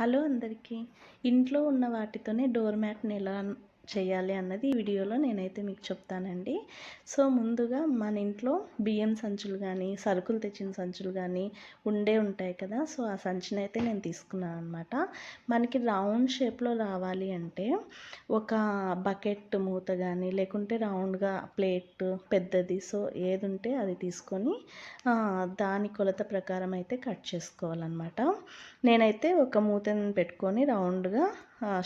Hello అందరికీ. ఇంట్లో ఉన్న వాటితోనే డోర్ మ్యాట్ని ఎలా చేయాలి అన్నది ఈ వీడియోలో నేనైతే మీకు చెప్తానండి. సో ముందుగా మన ఇంట్లో బియ్యం సంచులు కానీ సరుకులు తెచ్చిన సంచులు కానీ ఉండే ఉంటాయి కదా సో ఆ సంచిని అయితే నేను తీసుకున్నాను అనమాట మనకి రౌండ్ షేప్లో రావాలి అంటే ఒక బకెట్ మూత కానీ లేకుంటే రౌండ్గా ప్లేట్ పెద్దది సో ఏది ఉంటే అది తీసుకొని దాని కొలత ప్రకారం అయితే కట్ చేసుకోవాలన్నమాట. నేనైతే ఒక మూతని పెట్టుకొని రౌండ్గా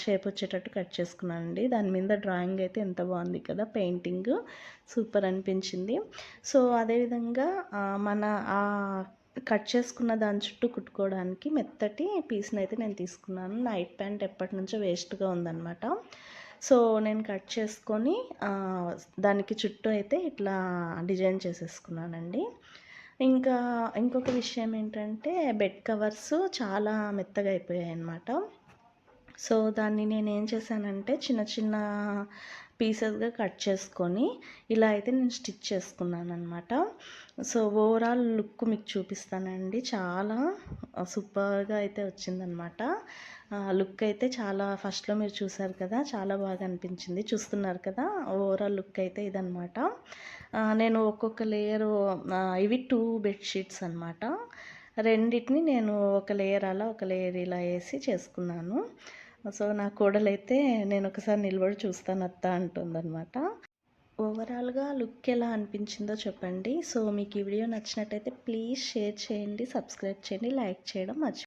షేప్ వచ్చేటట్టు కట్ చేసుకున్నానండి. దాని మీద డ్రాయింగ్ అయితే ఎంత బాగుంది కదా పెయింటింగ్ సూపర్ అనిపించింది. సో అదేవిధంగా మన ఆ కట్ చేసుకున్న దాని చుట్టూ కుట్టుకోవడానికి మెత్తటి పీస్ని అయితే నేను తీసుకున్నాను. నైట్ ప్యాంట్ ఎప్పటి నుంచో వేస్ట్గా ఉందన్నమాట. సో నేను కట్ చేసుకొని దానికి చుట్టూ అయితే ఇట్లా డిజైన్ చేసేసుకున్నానండి. ఇంకా ఇంకొక విషయం ఏంటంటే బెడ్ కవర్స్ చాలా మెత్తగా అయిపోయాయి అన్నమాట సో దాన్ని నేను ఏం చేశానంటే చిన్న చిన్న పీసెస్గా కట్ చేసుకొని ఇలా అయితే నేను స్టిచ్ చేసుకున్నాను అనమాట సో ఓవరాల్ లుక్ మీకు చూపిస్తానండి. చాలా సూపర్గా అయితే వచ్చిందనమాట లుక్ అయితే చాలా ఫస్ట్లో మీరు చూసారు కదా చాలా బాగా అనిపించింది. చూస్తున్నారు కదా ఓవరాల్ లుక్ అయితే ఇదనమాట నేను ఒక్కొక్క లేయరు ఇవి టూ బెడ్షీట్స్ అనమాట రెండింటిని నేను ఒక లేయర్ అలా ఒక లేయర్ ఇలా వేసి చేసుకున్నాను. సో నా కోడలైతే నేను ఒకసారి నిలబడి చూస్తాను అత్త అంటుందన్నమాట. ఓవరాల్గా లుక్ ఎలా అనిపించిందో చెప్పండి. సో మీకు ఈ వీడియో నచ్చినట్టయితే ప్లీజ్ షేర్ చేయండి సబ్స్క్రైబ్ చేయండి లైక్ చేయడం మర్చి